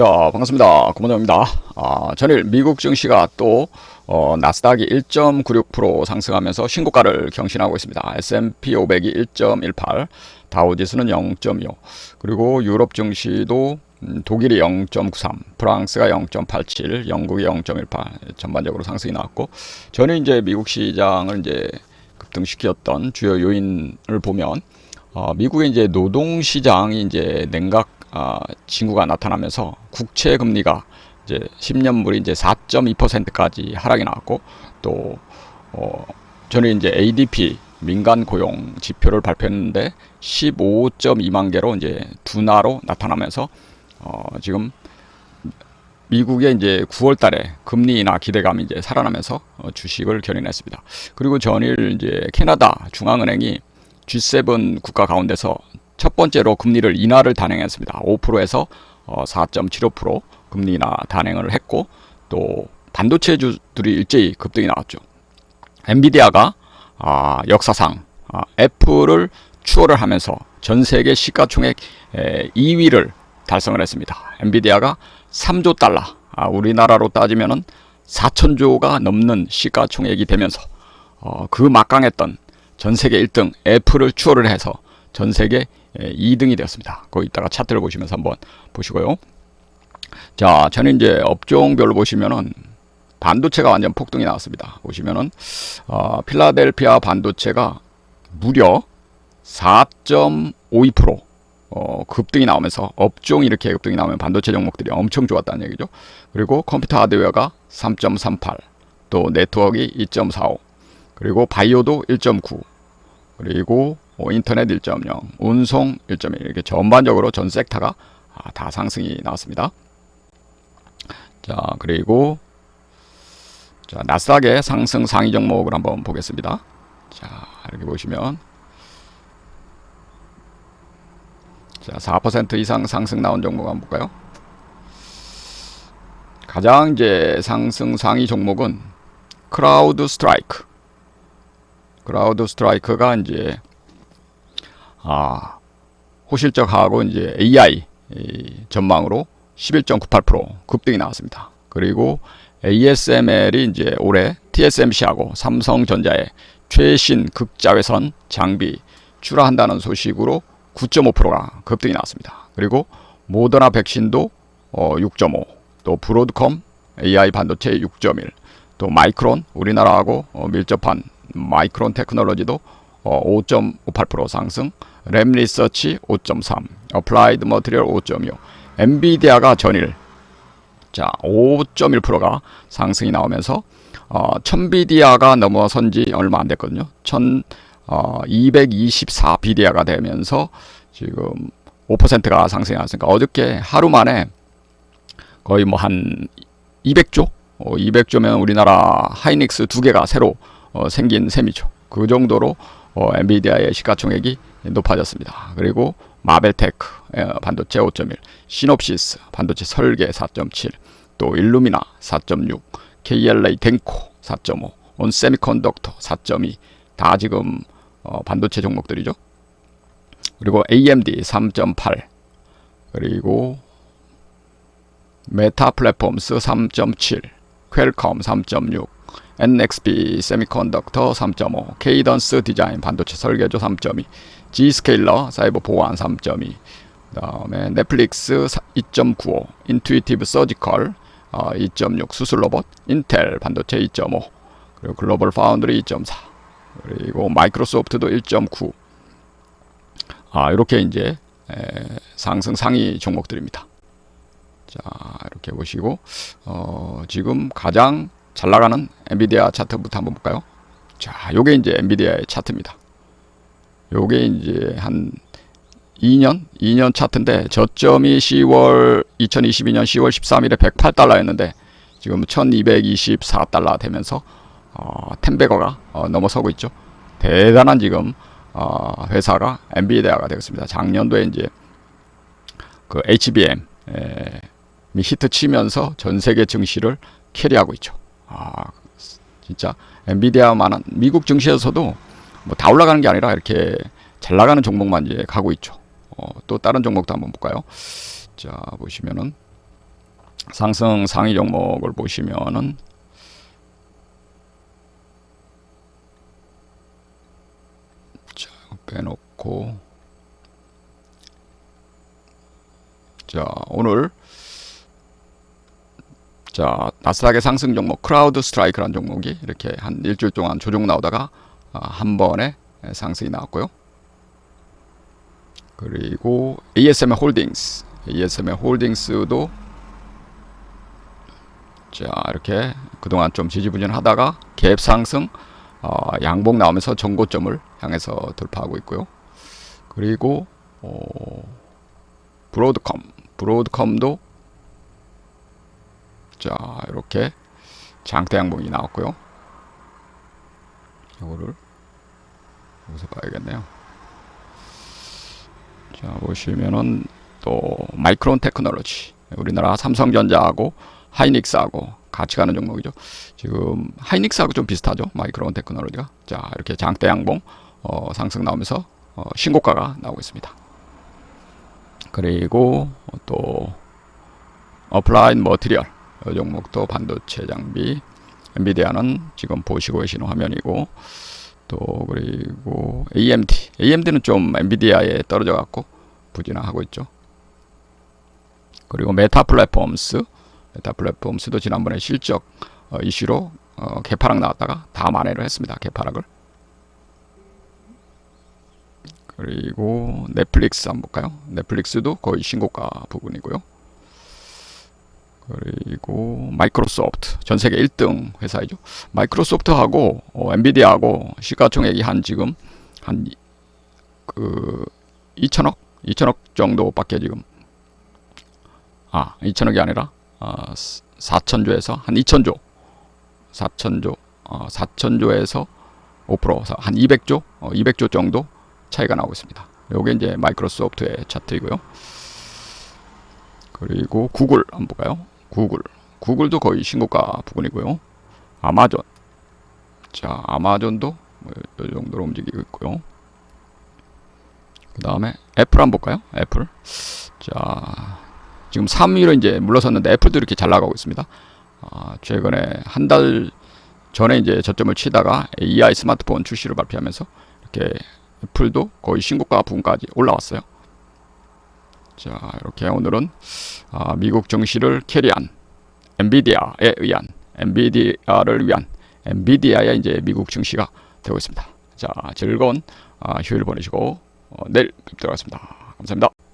자, 반갑습니다. 고문호입니다. 아, 전일 미국 증시가 또 어, 나스닥이 1.96% 상승하면서 신고가를 경신하고 있습니다. S&P 500이 1.18, 다우지수는 0.25, 그리고 유럽 증시도 음, 독일이 0.93, 프랑스가 0.87, 영국이 0.18 전반적으로 상승이 나왔고 전에 이제 미국 시장을 이제 급등시켰던 주요 요인을 보면 어, 미국의 이제 노동 시장이 이제 냉각 아, 징후가 나타나면서 국채 금리가 이제 10년물이 이제 4.2%까지 하락이 나왔고 또 어, 저는 이제 ADP 민간 고용 지표를 발표했는데 15.2만 개로 이제 둔화로 나타나면서 어, 지금 미국의 이제 9월 달에 금리 인하 기대감이 이제 살아나면서 어, 주식을 견인했습니다. 그리고 전일 이제 캐나다 중앙은행이 G7 국가 가운데서 첫 번째로 금리를 인하를 단행했습니다. 5%에서 어, 4.75% 금리 인하 단행을 했고 또 반도체주들이 일제히 급등이 나왔죠. 엔비디아가 아, 역사상 아, 애플을 추월을 하면서 전 세계 시가총액 에, 2위를 달성을 했습니다. 엔비디아가 3조 달러, 아, 우리나라로 따지면은 4천조가 넘는 시가총액이 되면서 어, 그 막강했던 전 세계 1등 애플을 추월을 해서 전 세계 2등이 되었습니다. 거기 있다가 차트를 보시면서 한번 보시고요. 자, 저는 이제 업종별로 보시면은 반도체가 완전 폭등이 나왔습니다. 보시면은 어, 필라델피아 반도체가 무려 4.52% 어, 급등이 나오면서 업종이 이렇게 급등이 나오면 반도체 종목들이 엄청 좋았다는 얘기죠. 그리고 컴퓨터 하드웨어가 3.38, 또 네트워크 2.45, 그리고 바이오도 1.9, 그리고 뭐 인터넷 1.0, 운송 1.1 이렇게 전반적으로 전 섹터가 아, 다 상승이 나왔습니다. 자 그리고 자 나스닥의 상승 상위 종목을 한번 보겠습니다. 자 이렇게 보시면 자4% 이상 상승 나온 종목 한번 볼까요? 가장 이제 상승 상위 종목은 크라우드 스트라이크. 크라우드 스트라이크가 이제 아, 호실적하고 이제 AI 전망으로 11.98% 급등이 나왔습니다. 그리고 ASML이 이제 올해 TSMC하고 삼성전자의 최신 극자외선 장비 출하한다는 소식으로 9.5%가 급등이 나왔습니다. 그리고 모더나 백신도 어, 6.5, 또 브로드컴 AI 반도체 6.1, 또 마이크론 우리나라하고 어, 밀접한 마이크론 테크놀로지도 어, 5.58% 상승, 램 리서치 5.3, 어플라이드 머티리얼 5.25, 엔비디아가 전일 자 5.1%가 상승이 나오면서 어, 천비디아가 넘어선 지 얼마 안 됐거든요. 1224 어, 비디아가 되면서 지금 5%가 상승이 나왔으니까 어저께 하루 만에 거의 뭐 한 200조? 어, 200조면 우리나라 하이닉스 두 개가 새로 어, 생긴 셈이죠. 그 정도로 어, 엔비디아의 시가총액이 높아졌습니다. 그리고 마벨테크 반도체 5.1, 시놉시스 반도체 설계 4.7, 또 일루미나 4.6, KLA 덴코 4.5, 온세미컨덕터 4.2, 다 지금 어, 반도체 종목들이죠. 그리고 AMD 3.8, 그리고 메타 플랫폼스 3.7, 퀄컴 3.6, NXP 세미컨덕터 3.5, 케이던스 디자인 반도체 설계조 3.2, G스케일러 사이버 보안 3.2, 그다음에 넷플릭스 2.95, 인투이티브 서지컬 어, 2.6 수술 로봇, 인텔 반도체 2.5, 그리고 글로벌 파운드리 2.4, 그리고 마이크로소프트도 1.9. 아, 이렇게 이제 에, 상승 상위 종목들입니다. 자, 이렇게 보시고 어, 지금 가장 잘 나가는 엔비디아 차트부터 한번 볼까요? 자, 요게 이제 엔비디아의 차트입니다. 요게 이제 한 2년, 2년 차트인데 저점이 10월 2022년 10월 13일에 108달러였는데 지금 1224달러 되면서 어, 텐베거가 어, 넘어서고 있죠. 대단한 지금 어, 회사가 엔비디아가 되었습니다. 작년도에 이제 그 HBM 에, 히트 치면서 전 세계 증시를 캐리하고 있죠. 아, 진짜 엔비디아만한 미국 증시에서도 뭐 다 올라가는 게 아니라 이렇게 잘 나가는 종목만 이제 가고 있죠. 어, 또 다른 종목도 한번 볼까요? 자 보시면은 상승 상위 종목을 보시면은 자 빼놓고 자 오늘 자 나스닥의 상승 종목 크라우드 스트라이크라는 종목이 이렇게 한 일주일 동안 조정 나오다가 아, 한 번에 상승이 나왔고요. 그리고 ASM 홀딩스, ASM 홀딩스도 자 이렇게 그동안 좀 지지부진하다가 갭 상승, 어, 양봉 나오면서 전고점을 향해서 돌파하고 있고요. 그리고 어, 브로드컴, 브로드컴도 자 이렇게 장대 양봉이 나왔고요. 이거를 여기서 봐야겠네요. 자 보시면은 또 마이크론 테크놀로지 우리나라 삼성전자하고 하이닉스하고 같이 가는 종목이죠. 지금 하이닉스하고 좀 비슷하죠. 마이크론 테크놀로지가 자 이렇게 장대 양봉 어, 상승 나오면서 어, 신고가가 나오고 있습니다. 그리고 또 어플라인 머티리얼 이 종목도 반도체 장비 엔비디아는 지금 보시고 계시는 화면이고 또 그리고 AMD AMD는 좀 엔비디아에 떨어져 갖고 부진하고 있죠. 그리고 메타 플랫폼스 메타 플랫폼스도 지난번에 실적 어, 이슈로 어, 개파락 나왔다가 다 만회를 했습니다. 개파락을. 그리고 넷플릭스 한번 볼까요? 넷플릭스도 거의 신고가 부분이고요. 그리고 마이크로소프트 전 세계 1등 회사이죠. 마이크로소프트하고 어, 엔비디아하고 시가총액이 한 지금 한 그 2천억 2천억 정도밖에 지금 아 2천억이 아니라 아, 4천조에서 한 2천조 4천조 어, 4천조에서 5%한 200조 어, 200조 정도 차이가 나오고 있습니다. 요게 이제 마이크로소프트의 차트이고요. 그리고 구글 한번 볼까요? 구글. 구글도 거의 신고가 부분이고요. 아마존. 자, 아마존도 뭐이 정도로 움직이고 있고요. 그 다음에 애플 한번 볼까요? 애플. 자, 지금 3위로 이제 물러섰는데 애플도 이렇게 잘 나가고 있습니다. 아, 최근에 한 달 전에 이제 저점을 치다가 AI 스마트폰 출시를 발표하면서 이렇게 애플도 거의 신고가 부분까지 올라왔어요. 자, 이렇게 오늘은 아, 미국 증시를 캐리한 엔비디아에 의한 엔비디아를 위한 엔비디아의 이제 미국 증시가 되고 있습니다. 자, 즐거운 아, 휴일 보내시고 어, 내일 뵙도록 하겠습니다. 감사합니다.